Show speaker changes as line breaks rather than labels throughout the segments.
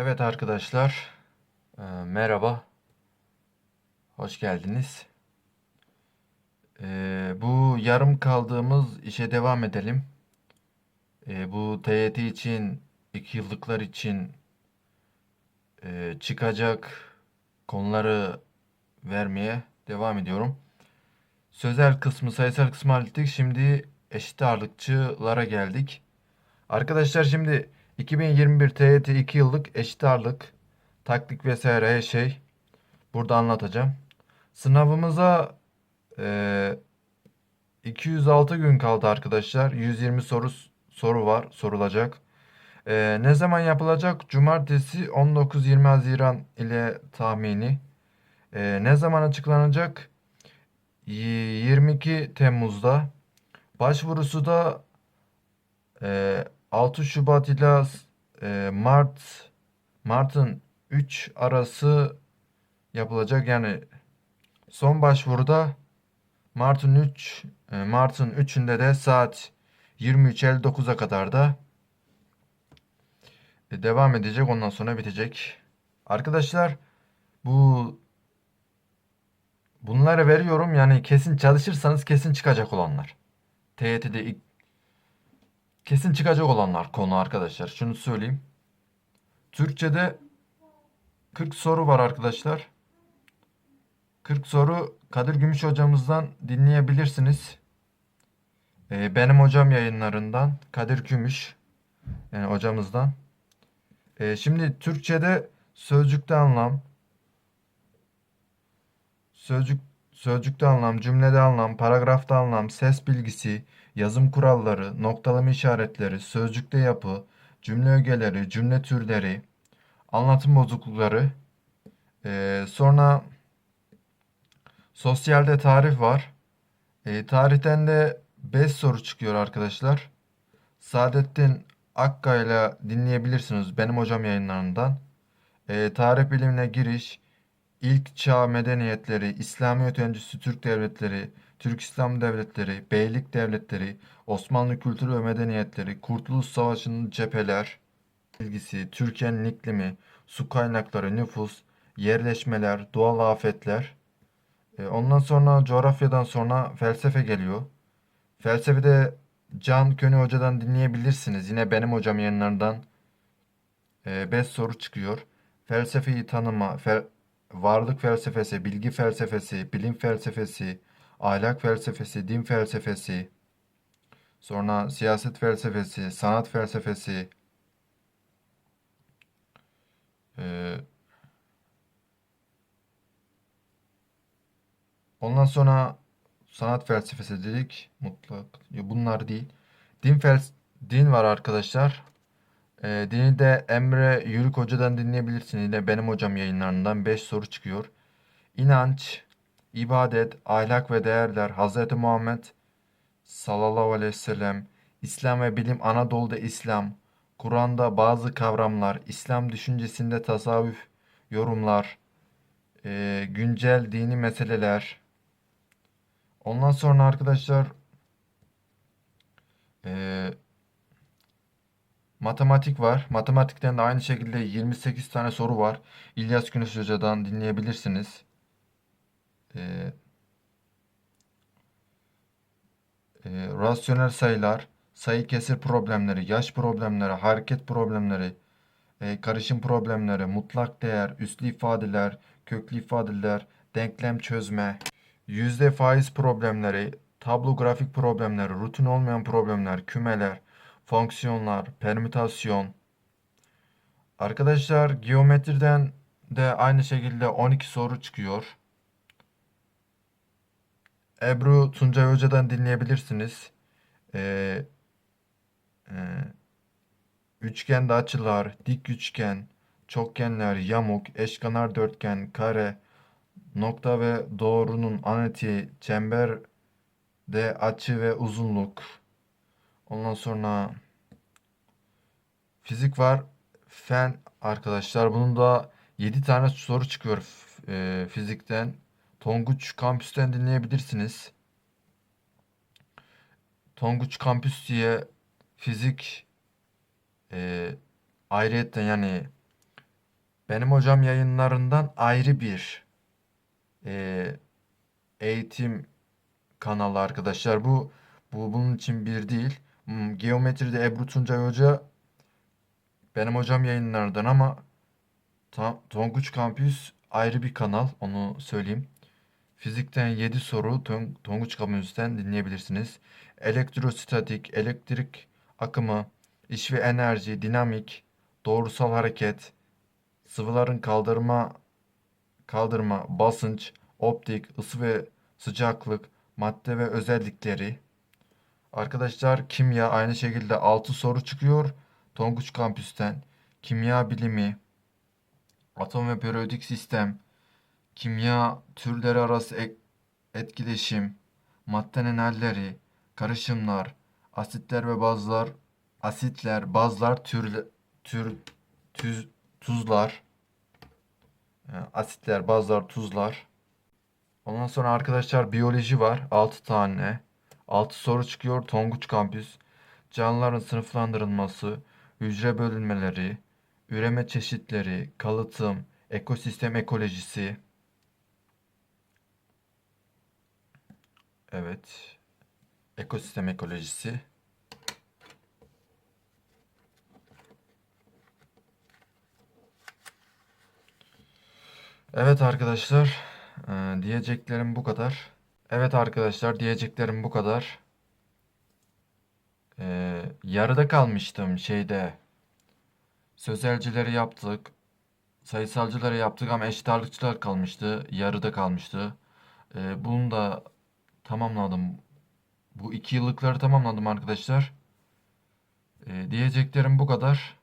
Evet arkadaşlar, e, merhaba, hoş geldiniz. E, bu yarım kaldığımız işe devam edelim. E, bu TYT için, iki yıllıklar için e, çıkacak konuları vermeye devam ediyorum. Sözel kısmı, sayısal kısmı hallettik. Şimdi eşit ağırlıkçılara geldik. Arkadaşlar şimdi 2021 TYT 2 yıllık eşit ağırlık, taktik vesaire her şey burada anlatacağım. Sınavımıza eee 206 gün kaldı arkadaşlar. 120 soru soru var, sorulacak. Eee, ne zaman yapılacak? Cumartesi 19-20 Haziran ile tahmini. Eee, ne zaman açıklanacak? Y- 22 Temmuz'da. Başvurusu da eee 6 Şubat ile e, Mart Mart'ın 3 arası yapılacak. Yani son başvuruda Mart'ın 3 e, Mart'ın 3'ünde de saat 23.59'a kadar da e, devam edecek. Ondan sonra bitecek. Arkadaşlar bu bunları veriyorum. Yani kesin çalışırsanız kesin çıkacak olanlar. TYT'de ilk Kesin çıkacak olanlar konu arkadaşlar. Şunu söyleyeyim. Türkçe'de 40 soru var arkadaşlar. 40 soru Kadir Gümüş hocamızdan dinleyebilirsiniz. Ee, benim hocam yayınlarından Kadir Gümüş yani hocamızdan. Ee, şimdi Türkçe'de sözcükte anlam, sözcük sözcükte anlam, cümlede anlam, paragrafta anlam, ses bilgisi, yazım kuralları, noktalama işaretleri, sözcükte yapı, cümle ögeleri, cümle türleri, anlatım bozuklukları, ee, sonra sosyalde tarih var. E, tarihten de 5 soru çıkıyor arkadaşlar. Saadettin Akkaya dinleyebilirsiniz benim hocam yayınlarından. E, tarih bilimine giriş, ilk çağ medeniyetleri, İslamiyet öncesi Türk devletleri, Türk İslam devletleri, beylik devletleri, Osmanlı kültürü ve medeniyetleri, Kurtuluş Savaşı'nın cepheler, bilgisi, Türkiye'nin iklimi, su kaynakları, nüfus, yerleşmeler, doğal afetler. E, ondan sonra coğrafyadan sonra felsefe geliyor. Felsefede Can Köni Hoca'dan dinleyebilirsiniz. Yine benim hocam yayınlarından 5 soru çıkıyor. Felsefeyi tanıma, fel- varlık felsefesi, bilgi felsefesi, bilim felsefesi, ahlak felsefesi, din felsefesi, sonra siyaset felsefesi, sanat felsefesi, ee, ondan sonra sanat felsefesi dedik. Mutlak. Bunlar değil. Din fels din var arkadaşlar. Ee, dini de Emre Yürük Hoca'dan dinleyebilirsiniz. Yine benim hocam yayınlarından 5 soru çıkıyor. İnanç, ibadet, ahlak ve değerler, Hz. Muhammed sallallahu aleyhi ve sellem, İslam ve bilim, Anadolu'da İslam, Kur'an'da bazı kavramlar, İslam düşüncesinde tasavvuf, yorumlar, e, güncel dini meseleler. Ondan sonra arkadaşlar e, matematik var. Matematikten de aynı şekilde 28 tane soru var. İlyas Güneş Hoca'dan dinleyebilirsiniz. E, e, rasyonel sayılar, sayı kesir problemleri, yaş problemleri, hareket problemleri, e, karışım problemleri, mutlak değer, üslü ifadeler, köklü ifadeler, denklem çözme, yüzde faiz problemleri, tablo grafik problemleri, rutin olmayan problemler, kümeler, fonksiyonlar, permütasyon. Arkadaşlar geometriden de aynı şekilde 12 soru çıkıyor. Ebru Tuncay Hoca'dan dinleyebilirsiniz. Ee, e, üçgende açılar, dik üçgen, çokgenler, yamuk, eşkenar dörtgen, kare, nokta ve doğrunun analitiği, çember de açı ve uzunluk. Ondan sonra fizik var. Fen arkadaşlar. Bunun da 7 tane soru çıkıyor e, fizikten. Tonguç Kampüs'ten dinleyebilirsiniz. Tonguç Kampüs diye fizik e, ayrıyetten yani Benim hocam yayınlarından ayrı bir e, eğitim kanalı arkadaşlar. Bu bu bunun için bir değil. Hmm, Geometride Ebru Tuncay Hoca benim hocam yayınlarından ama Ta- Tonguç Kampüs ayrı bir kanal. Onu söyleyeyim. Fizikten 7 soru Ton- Tonguç Kampüs'ten dinleyebilirsiniz. Elektrostatik, elektrik akımı, iş ve enerji, dinamik, doğrusal hareket, sıvıların kaldırma, kaldırma, basınç, optik, ısı ve sıcaklık, madde ve özellikleri. Arkadaşlar kimya aynı şekilde 6 soru çıkıyor Tonguç Kampüs'ten. Kimya bilimi, atom ve periyodik sistem, kimya türleri arası etkileşim, maddenin halleri, karışımlar, asitler ve bazlar, asitler, bazlar, tür, tür, tüz, tuzlar, yani asitler, bazlar, tuzlar. Ondan sonra arkadaşlar biyoloji var. 6 tane. 6 soru çıkıyor Tonguç Kampüs. Canlıların sınıflandırılması, hücre bölünmeleri, üreme çeşitleri, kalıtım, ekosistem ekolojisi. Evet. Ekosistem ekolojisi. Evet arkadaşlar, diyeceklerim bu kadar. Evet arkadaşlar, diyeceklerim bu kadar. Eee, yarıda kalmıştım şeyde. Sözelcileri yaptık, sayısalcıları yaptık ama eşit kalmıştı, yarıda kalmıştı. Eee, bunu da tamamladım. Bu iki yıllıkları tamamladım arkadaşlar. Eee, diyeceklerim bu kadar.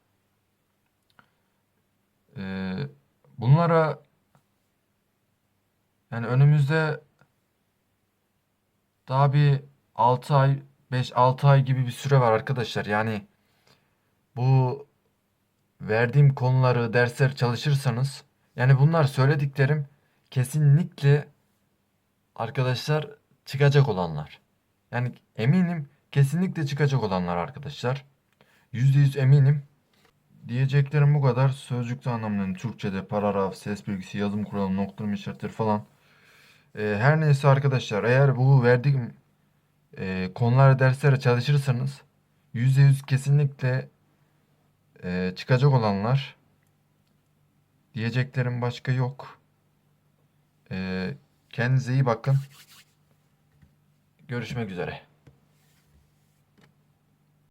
Eee, bunlara yani önümüzde daha bir 6 ay, 5-6 ay gibi bir süre var arkadaşlar. Yani bu verdiğim konuları, dersler çalışırsanız yani bunlar söylediklerim kesinlikle arkadaşlar çıkacak olanlar. Yani eminim kesinlikle çıkacak olanlar arkadaşlar. %100 eminim. Diyeceklerim bu kadar. Sözcükte anlamlarını Türkçe'de paragraf, ses bilgisi, yazım kuralı, noktalama işaretleri falan. Ee, her neyse arkadaşlar eğer bu verdiğim e, konular derslere çalışırsanız %100 kesinlikle e, çıkacak olanlar diyeceklerim başka yok. E, kendinize iyi bakın. Görüşmek üzere.